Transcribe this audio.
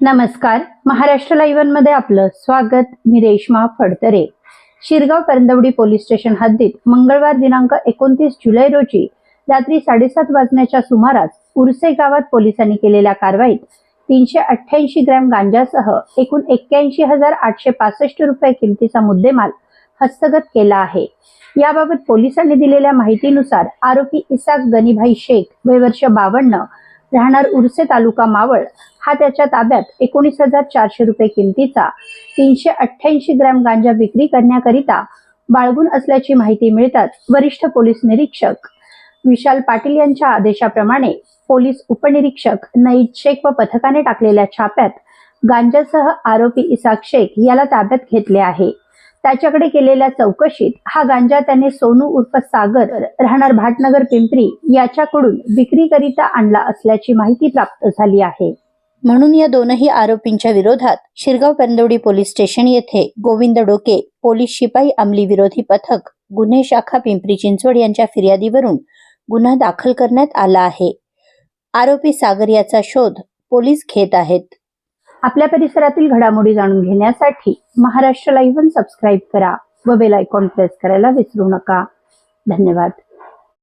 नमस्कार. महाराष्ट्र लाईव्हमध्ये आपलं स्वागत. मी रेश्मा फडतरे. शिरगाव परंदवडी पोलीस स्टेशन हद्दीत मंगळवार दिनांक एकोणतीस जुलै रोजी रात्री साडेसात वाजण्याच्या सुमारास उर्से गावात पोलिसांनी केलेल्या कारवाईत तीनशे अठ्ठ्याऐंशी ग्रॅम गांजासह एकूण एक्क्याऐंशी हजार आठशे पासष्ट रुपये किमतीचा मुद्देमाल हस्तगत केला आहे. याबाबत पोलिसांनी दिलेल्या माहितीनुसार आरोपी इसाक गनीभाई शेख वय वर्ष बावन्न राहणार उर्से तालुका मावळ हा त्याच्या ताब्यात एकोणीस हजार चारशे रुपये किमतीचा तीनशे अठ्ठ्याऐंशी ग्रॅम गांजा विक्री करण्याकरिता बाळगून असल्याची माहिती मिळताच वरिष्ठ पोलीस निरीक्षक विशाल पाटील यांच्या आदेशाप्रमाणे पोलीस उपनिरीक्षक नईद शेख व पथकाने टाकलेल्या छाप्यात गांजासह आरोपी इसाक शेख याला ताब्यात घेतले आहे. त्याच्याकडे केलेल्या चौकशीत हा गांजा त्याने सोनू उर्फ सागर राहणार भाटनगर पिंपरी याच्याकडून विक्रीकरिता आणला असल्याची माहिती प्राप्त झाली आहे. म्हणून या दोनही आरोपींच्या विरोधात शिरगाव पेंदवडी पोलीस स्टेशन येथे गोविंद डोके पोलीस शिपाई अंमली विरोधी पथक गुन्हे शाखा पिंपरी चिंचवड यांच्या फिर्यादीवरून गुन्हा दाखल करण्यात आला आहे. आरोपी सागर याचा शोध पोलीस घेत आहेत. आपल्या परिसरातील घडामोडी जाणून घेण्यासाठी महाराष्ट्र लाईव्ह सबस्क्राईब करा व बेल आयकॉन प्रेस करायला विसरू नका. धन्यवाद.